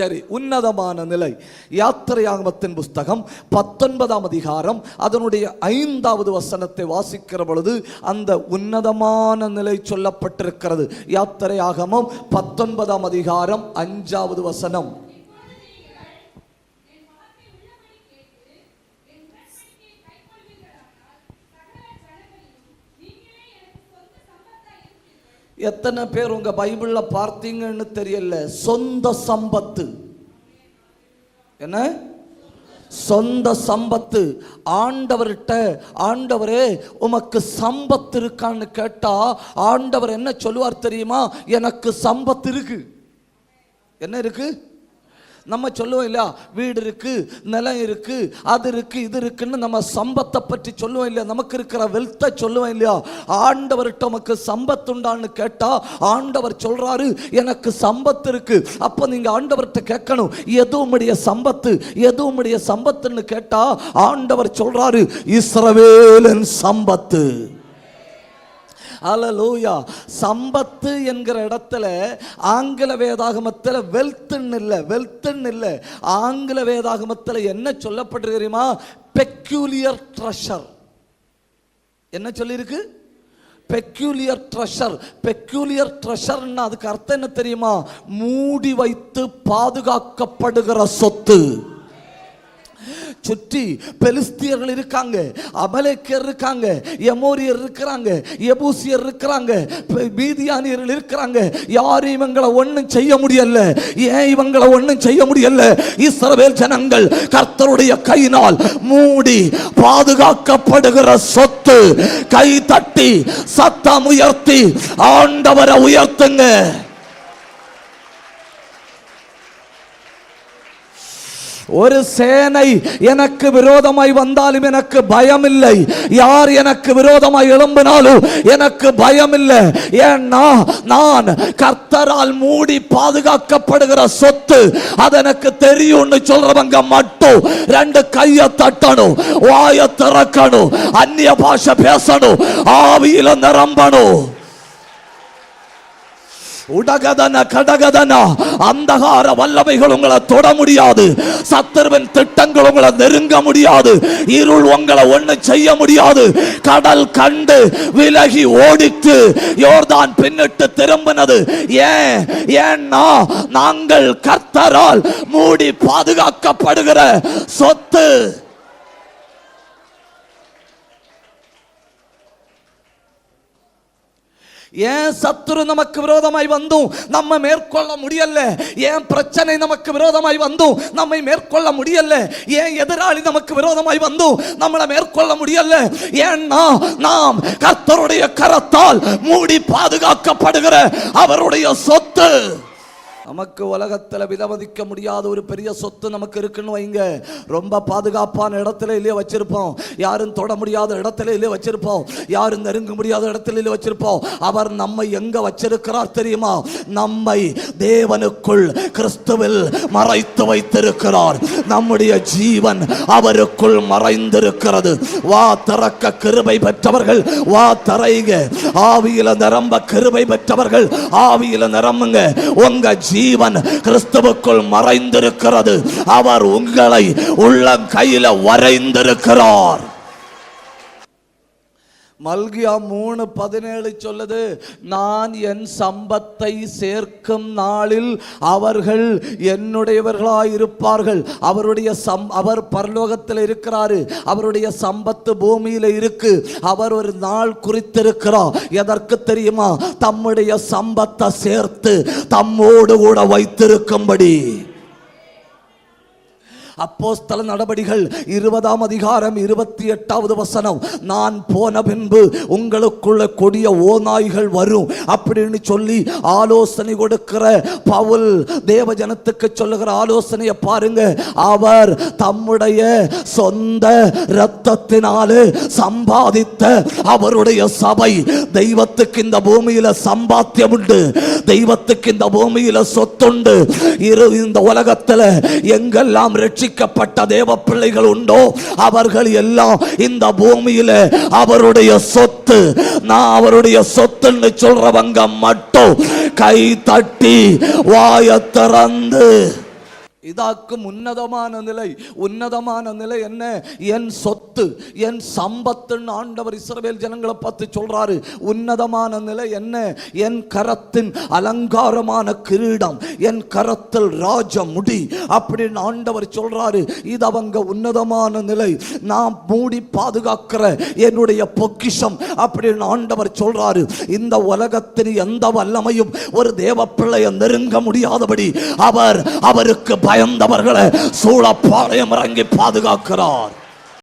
சரி உன்னதமான நிலை. யாத்திரையாகமத்தின் புஸ்தகம் பத்தொன்பதாம் அதிகாரம் அதனுடைய ஐந்தாவது வசனத்தை வாசிக்கிற பொழுது அந்த உன்னதமான நிலை சொல்லப்பட்டிருக்கிறது. யாத்திரையாகமம் பத்தொன்பதாம் அதிகாரம் அஞ்சாவது வசனம். எத்தனை பேர் உங்கள் பைபிளில் பார்த்தீங்கன்னு தெரியல. சொந்த சம்பத்து. என்ன? சொந்த சம்பத்து. ஆண்டவர்கிட்ட ஆண்டவரே உமக்கு சம்பத்து இருக்கான்னு கேட்டா ஆண்டவர் என்ன சொல்லுவார் தெரியுமா? எனக்கு சம்பத்து இருக்கு. என்ன இருக்குது நம்ம சொல்லுவோம் இல்லையா? வீடு இருக்கு நிலம் இருக்கு அது இருக்கு இது இருக்குன்னு நம்ம சம்பத்தை பற்றி சொல்லுவோம் இல்லையா? நமக்கு இருக்கிற வெல்த்தை சொல்லுவோம் இல்லையா? ஆண்டவர்கிட்ட உமக்கு சம்பத்து உண்டான்னு கேட்டா ஆண்டவர் சொல்றாரு எனக்கு சம்பத்து இருக்கு. அப்போ நீங்க ஆண்டவர்கிட்ட கேட்கணும் எதுவும் உடைய சம்பத்து? எதுவும் உடைய சம்பத்துன்னு கேட்டா ஆண்டவர் சொல்றாரு இஸ்ரவேலன் சம்பத்து. அலலூயா சம்பத்து என்கிற இடத்துல ஆங்கில வேதாகமத்தில் வெல்த்துன்னு இல்லை வெல்த்துன்னு இல்லை. ஆங்கில வேதாகமத்தில் என்ன சொல்லப்பட்டு தெரியுமா? பெக்யூலியர் ட்ரெஷர் என்ன சொல்லியிருக்கு? பெக்யூலியர் ட்ரெஷர் பெக்யூலியர் ட்ரெஷர்னா அதுக்கு அர்த்தம் என்ன தெரியுமா? மூடி வைத்து பாதுகாக்கப்படுகிற சொத்து. சுற்றி பெலிஸ்தியர்கள் இருக்காங்க அமலேக்கர் இருக்காங்க எமோரியர் இருக்கிறாங்க எபூசியர் இருக்கிறாங்க பீதியானியர்கள் இருக்கிறாங்க. யாரும் இவங்களை ஒண்ணும் செய்ய முடியல. ஏன் இவங்களை ஒண்ணும் செய்ய முடியல? இஸ்ரவேல் ஜனங்கள் கர்த்தருடைய கையினால் மூடி பாதுகாக்கப்படுகிற சொத்து கை தட்டி சத்தம் உயர்த்தி ஆண்டவரை உயர்த்துங்க. ஒரு சேனை எனக்கு விரோதமாய் வந்தாலும் எனக்கு பயம் இல்லை யார் எனக்கு விரோதமாய் எழும்பினாலும் எனக்கு பயம் இல்லை ஏன்னா நான் கர்த்தரால் மூடி பாதுகாக்கப்படுகிற சொத்து அது எனக்கு தெரியும்னு சொல்றவங்க மட்டும் ரெண்டு கையை தட்டணும் வாயை திறக்கணும் அந்நிய பாஷை பேசணும் ஆவியில நிரம்பணும். உடகதன கடகதன. அந்தகார வல்லமைகள் உங்களை தொட முடியாது. சத்துருவின் திட்டங்கள் உங்களை நெருங்க முடியாது. இருள் உங்களை ஒண்ணு செய்ய முடியாது. கடல் கண்டு விலகி ஓடித்து யோர்தான் பின்னிட்டு திரும்பினது. ஏன்? ஏன்னா நாங்கள் கர்த்தரால் மூடி பாதுகாக்கப்படுகிற சொத்து. ஏன் சத்துரு நமக்கு விரோதமாய் வந்தும் நம்ம மேற்கொள்ள முடியல ஏன் பிரச்சனை நமக்கு விரோதமாய் வந்தும் நம்மை மேற்கொள்ள முடியல ஏன் எதிராளி நமக்கு விரோதமாய் வந்தும் நம்மளை மேற்கொள்ள முடியல ஏன்னா நாம் கர்த்தருடைய கரத்தால் மூடி பாதுகாக்கப்படுகிற அவருடைய சொத்து. நமக்கு உலகத்தில் விதமதிக்க முடியாத ஒரு பெரிய சொத்து நமக்கு இருக்குன்னு வைங்க. ரொம்ப பாதுகாப்பான இடத்துல இல்லையே வச்சிருப்போம். யாரும் தொட முடியாத இடத்துல இல்லையே வச்சிருப்போம். யாரும் நெருங்க முடியாத இடத்துல இல்லையே வச்சிருப்போம். அவர் நம்மை எங்க வச்சிருக்கிறார் தெரியுமா? நம்மை தேவனுக்குள் கிறிஸ்துவில் மறைத்து வைத்திருக்கிறார். நம்முடைய ஜீவன் அவருக்குள் மறைந்திருக்கிறது. வா திறக்க கிருபை பெற்றவர்கள் வா தரைங்க ஆவியில நிரம்ப கிருபை பெற்றவர்கள் ஆவியில நிரம்புங்க. உங்க ஜீவன் கிறிஸ்துவுக்குள் மறைந்திருக்கிறது. அவர் உங்களை உள்ளம் கையில வரைந்திருக்கிறார். மல்கியா மூணு பதினேழு சொல்லுது நான் என் சம்பத்தை சேர்க்கும் நாளில் அவர்கள் என்னுடையவர்களாய் இருப்பார்கள் அவருடைய சம் அவர் பரலோகத்தில் இருக்கிறாரு. அவருடைய சம்பத்து பூமியில் இருக்கு. அவர் ஒரு நாள் குறித்திருக்கிறார். எதற்கு தெரியுமா? தம்முடைய சம்பத்தை சேர்த்து தம்மோடு கூட வைத்திருக்கும்படி. அப்போஸ்தல நடபடிகள் இருபதாம் அதிகாரம் இருபத்தி எட்டாவது வசனம். நான் போன பின்பு உங்களுக்குள்ள கொடிய ஓநாய்கள் வரும். அப்படின்னு சொல்லி ஆலோசனை கொடுக்கிற பவுல் தேவ ஜனத்துக்கு சொல்லுகிற ஆலோசனையை பாருங்க. அவர் தம்முடைய சொந்த இரத்தத்தினாலே சம்பாதித்த அவருடைய சபை. தெய்வத்துக்கு இந்த பூமியில சம்பாத்தியம் உண்டு தெய்வத்துக்கு இந்த பூமியில சொத்துண்டு. இரு இந்த உலகத்துல எங்கெல்லாம் ரட்சிக்கப்பட்ட தேவ பிள்ளைகள் உண்டோ? அவர்கள் எல்லாம் இந்த பூமியில அவருடைய சொத்து. நான் அவருடைய சொத்துன்னு சொல்றவங்க மட்டும். கை தட்டி வாய திறந்து. இதாக்கும் உன்னதமான நிலை. உன்னதமான நிலை என்ன? என் சொத்து என் சம்பத்துன்னு ஆண்டவர் இஸ்ரவேல் ஜனங்களை பார்த்து சொல்றாரு. உன்னதமான நிலை என்ன? என் கரத்தின் அலங்காரமான கிரீடம் என் கரத்தில் ராஜ முடி அப்படின்னு ஆண்டவர் சொல்றாரு. இது அவங்க உன்னதமான நிலை. நான் மூடி பாதுகாக்கிற என்னுடைய பொக்கிஷம் அப்படின்னு ஆண்டவர் சொல்றாரு. இந்த உலகத்தின் எந்த வல்லமையும் ஒரு தேவ பிள்ளையை நெருங்க முடியாதபடி அவர் அவருக்கு பயந்தவர்களை சூழப்பாளையம் இறங்கி பாதுகாக்கிறார்.